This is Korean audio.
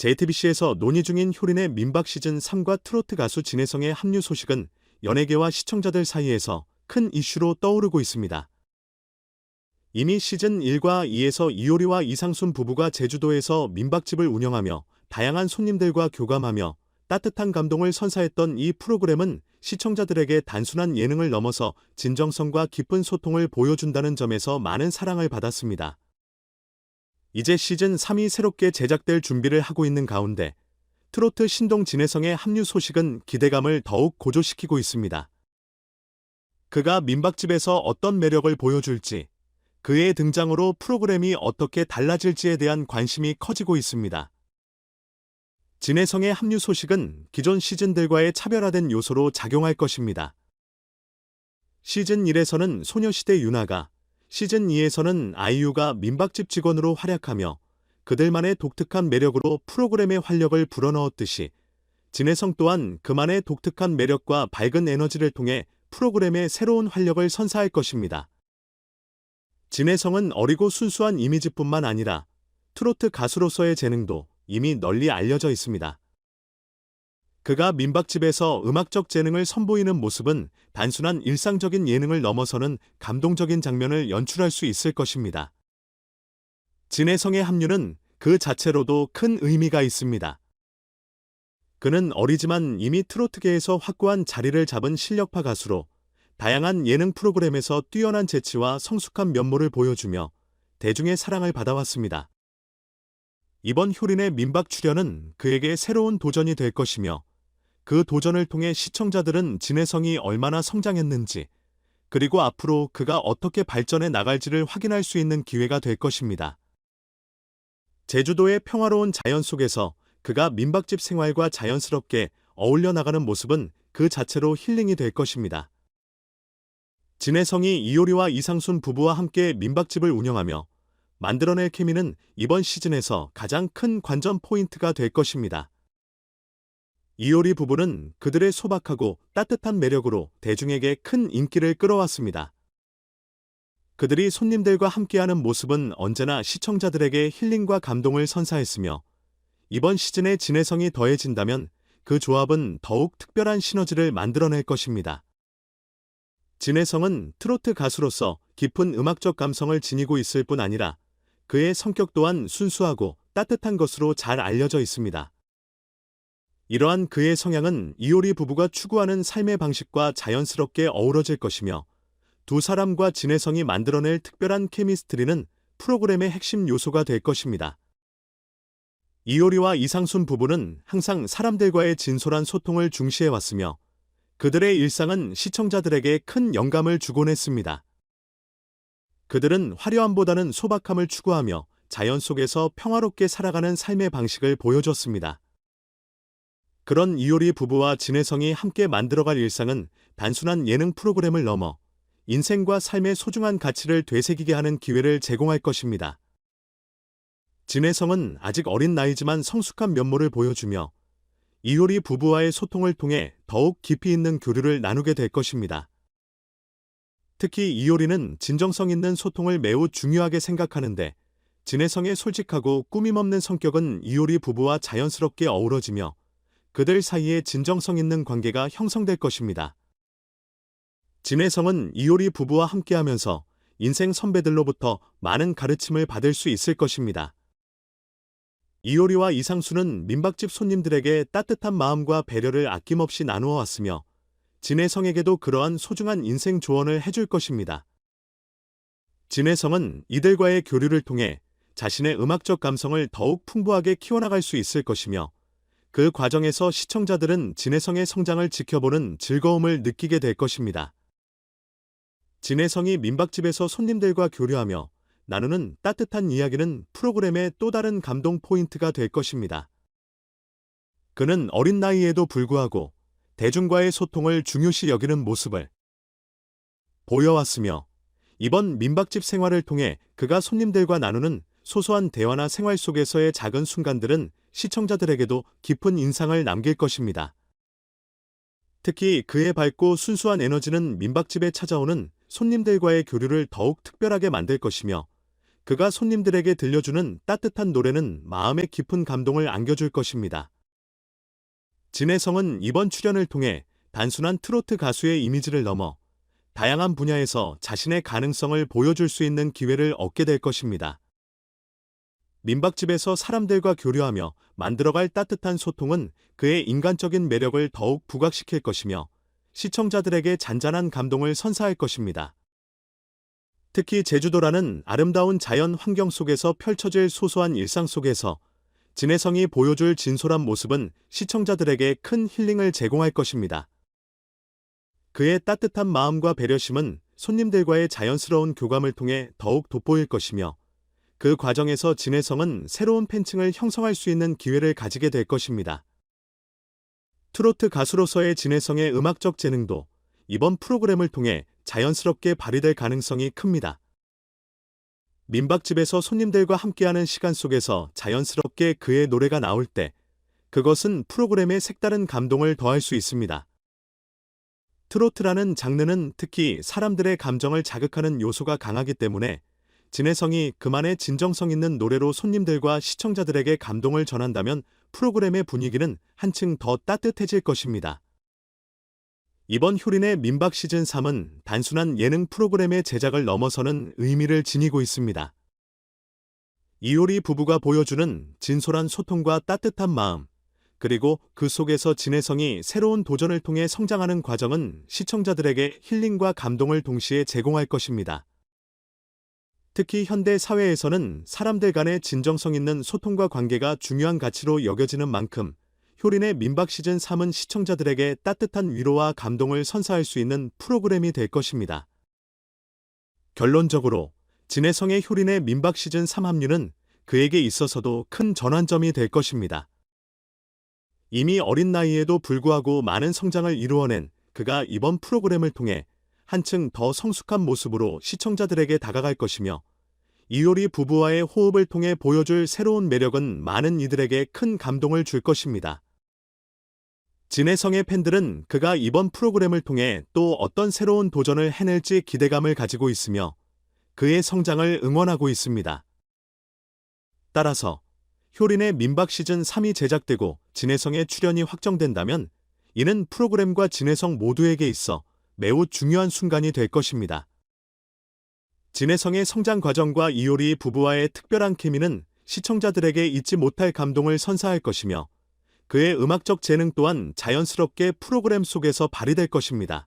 JTBC에서 논의 중인 효린의 민박 시즌 3과 트로트 가수 진혜성의 합류 소식은 연예계와 시청자들 사이에서 큰 이슈로 떠오르고 있습니다. 이미 시즌 1과 2에서 이효리와 이상순 부부가 제주도에서 민박집을 운영하며 다양한 손님들과 교감하며 따뜻한 감동을 선사했던 이 프로그램은 시청자들에게 단순한 예능을 넘어서 진정성과 깊은 소통을 보여준다는 점에서 많은 사랑을 받았습니다. 이제 시즌 3이 새롭게 제작될 준비를 하고 있는 가운데 트로트 신동 진혜성의 합류 소식은 기대감을 더욱 고조시키고 있습니다. 그가 민박집에서 어떤 매력을 보여줄지, 그의 등장으로 프로그램이 어떻게 달라질지에 대한 관심이 커지고 있습니다. 진혜성의 합류 소식은 기존 시즌들과의 차별화된 요소로 작용할 것입니다. 시즌 1에서는 소녀시대 유나가, 시즌 2에서는 아이유가 민박집 직원으로 활약하며 그들만의 독특한 매력으로 프로그램의 활력을 불어넣었듯이 진혜성 또한 그만의 독특한 매력과 밝은 에너지를 통해 프로그램의 새로운 활력을 선사할 것입니다. 진혜성은 어리고 순수한 이미지뿐만 아니라 트로트 가수로서의 재능도 이미 널리 알려져 있습니다. 그가 민박집에서 음악적 재능을 선보이는 모습은 단순한 일상적인 예능을 넘어서는 감동적인 장면을 연출할 수 있을 것입니다. 진혜성의 합류는 그 자체로도 큰 의미가 있습니다. 그는 어리지만 이미 트로트계에서 확고한 자리를 잡은 실력파 가수로 다양한 예능 프로그램에서 뛰어난 재치와 성숙한 면모를 보여주며 대중의 사랑을 받아왔습니다. 이번 효린의 민박 출연은 그에게 새로운 도전이 될 것이며 그 도전을 통해 시청자들은 진혜성이 얼마나 성장했는지 그리고 앞으로 그가 어떻게 발전해 나갈지를 확인할 수 있는 기회가 될 것입니다. 제주도의 평화로운 자연 속에서 그가 민박집 생활과 자연스럽게 어울려 나가는 모습은 그 자체로 힐링이 될 것입니다. 진혜성이 이효리와 이상순 부부와 함께 민박집을 운영하며 만들어낼 케미는 이번 시즌에서 가장 큰 관전 포인트가 될 것입니다. 이효리 부부는 그들의 소박하고 따뜻한 매력으로 대중에게 큰 인기를 끌어왔습니다. 그들이 손님들과 함께하는 모습은 언제나 시청자들에게 힐링과 감동을 선사했으며 이번 시즌의 진해성이 더해진다면 그 조합은 더욱 특별한 시너지를 만들어낼 것입니다. 진해성은 트로트 가수로서 깊은 음악적 감성을 지니고 있을 뿐 아니라 그의 성격 또한 순수하고 따뜻한 것으로 잘 알려져 있습니다. 이러한 그의 성향은 이효리 부부가 추구하는 삶의 방식과 자연스럽게 어우러질 것이며 두 사람과 진혜성이 만들어낼 특별한 케미스트리는 프로그램의 핵심 요소가 될 것입니다. 이효리와 이상순 부부는 항상 사람들과의 진솔한 소통을 중시해왔으며 그들의 일상은 시청자들에게 큰 영감을 주곤 했습니다. 그들은 화려함보다는 소박함을 추구하며 자연 속에서 평화롭게 살아가는 삶의 방식을 보여줬습니다. 그런 이효리 부부와 진혜성이 함께 만들어갈 일상은 단순한 예능 프로그램을 넘어 인생과 삶의 소중한 가치를 되새기게 하는 기회를 제공할 것입니다. 진혜성은 아직 어린 나이지만 성숙한 면모를 보여주며 이효리 부부와의 소통을 통해 더욱 깊이 있는 교류를 나누게 될 것입니다. 특히 이효리는 진정성 있는 소통을 매우 중요하게 생각하는데 진혜성의 솔직하고 꾸밈없는 성격은 이효리 부부와 자연스럽게 어우러지며 그들 사이에 진정성 있는 관계가 형성될 것입니다. 진혜성은 이효리 부부와 함께하면서 인생 선배들로부터 많은 가르침을 받을 수 있을 것입니다. 이효리와 이상수는 민박집 손님들에게 따뜻한 마음과 배려를 아낌없이 나누어 왔으며 진혜성에게도 그러한 소중한 인생 조언을 해줄 것입니다. 진혜성은 이들과의 교류를 통해 자신의 음악적 감성을 더욱 풍부하게 키워나갈 수 있을 것이며 그 과정에서 시청자들은 진혜성의 성장을 지켜보는 즐거움을 느끼게 될 것입니다. 진혜성이 민박집에서 손님들과 교류하며 나누는 따뜻한 이야기는 프로그램의 또 다른 감동 포인트가 될 것입니다. 그는 어린 나이에도 불구하고 대중과의 소통을 중요시 여기는 모습을 보여왔으며 이번 민박집 생활을 통해 그가 손님들과 나누는 소소한 대화나 생활 속에서의 작은 순간들은 시청자들에게도 깊은 인상을 남길 것입니다. 특히 그의 밝고 순수한 에너지는 민박집에 찾아오는 손님들과의 교류를 더욱 특별하게 만들 것이며 그가 손님들에게 들려주는 따뜻한 노래는 마음에 깊은 감동을 안겨줄 것입니다. 진혜성은 이번 출연을 통해 단순한 트로트 가수의 이미지를 넘어 다양한 분야에서 자신의 가능성을 보여줄 수 있는 기회를 얻게 될 것입니다. 민박집에서 사람들과 교류하며 만들어갈 따뜻한 소통은 그의 인간적인 매력을 더욱 부각시킬 것이며 시청자들에게 잔잔한 감동을 선사할 것입니다. 특히 제주도라는 아름다운 자연 환경 속에서 펼쳐질 소소한 일상 속에서 진혜성이 보여줄 진솔한 모습은 시청자들에게 큰 힐링을 제공할 것입니다. 그의 따뜻한 마음과 배려심은 손님들과의 자연스러운 교감을 통해 더욱 돋보일 것이며 그 과정에서 진혜성은 새로운 팬층을 형성할 수 있는 기회를 가지게 될 것입니다. 트로트 가수로서의 진혜성의 음악적 재능도 이번 프로그램을 통해 자연스럽게 발휘될 가능성이 큽니다. 민박집에서 손님들과 함께하는 시간 속에서 자연스럽게 그의 노래가 나올 때 그것은 프로그램에 색다른 감동을 더할 수 있습니다. 트로트라는 장르는 특히 사람들의 감정을 자극하는 요소가 강하기 때문에 진혜성이 그만의 진정성 있는 노래로 손님들과 시청자들에게 감동을 전한다면 프로그램의 분위기는 한층 더 따뜻해질 것입니다. 이번 효린의 민박 시즌 3은 단순한 예능 프로그램의 제작을 넘어서는 의미를 지니고 있습니다. 이효리 부부가 보여주는 진솔한 소통과 따뜻한 마음, 그리고 그 속에서 진혜성이 새로운 도전을 통해 성장하는 과정은 시청자들에게 힐링과 감동을 동시에 제공할 것입니다. 특히 현대 사회에서는 사람들 간의 진정성 있는 소통과 관계가 중요한 가치로 여겨지는 만큼 효린의 민박 시즌 3은 시청자들에게 따뜻한 위로와 감동을 선사할 수 있는 프로그램이 될 것입니다. 결론적으로 진혜성의 효린의 민박 시즌 3 합류는 그에게 있어서도 큰 전환점이 될 것입니다. 이미 어린 나이에도 불구하고 많은 성장을 이루어낸 그가 이번 프로그램을 통해 한층 더 성숙한 모습으로 시청자들에게 다가갈 것이며 이효리 부부와의 호흡을 통해 보여줄 새로운 매력은 많은 이들에게 큰 감동을 줄 것입니다. 진혜성의 팬들은 그가 이번 프로그램을 통해 또 어떤 새로운 도전을 해낼지 기대감을 가지고 있으며 그의 성장을 응원하고 있습니다. 따라서 효린의 민박 시즌 3이 제작되고 진혜성의 출연이 확정된다면 이는 프로그램과 진혜성 모두에게 있어 매우 중요한 순간이 될 것입니다. 진혜성의 성장 과정과 이효리 부부와의 특별한 케미는 시청자들에게 잊지 못할 감동을 선사할 것이며 그의 음악적 재능 또한 자연스럽게 프로그램 속에서 발휘될 것입니다.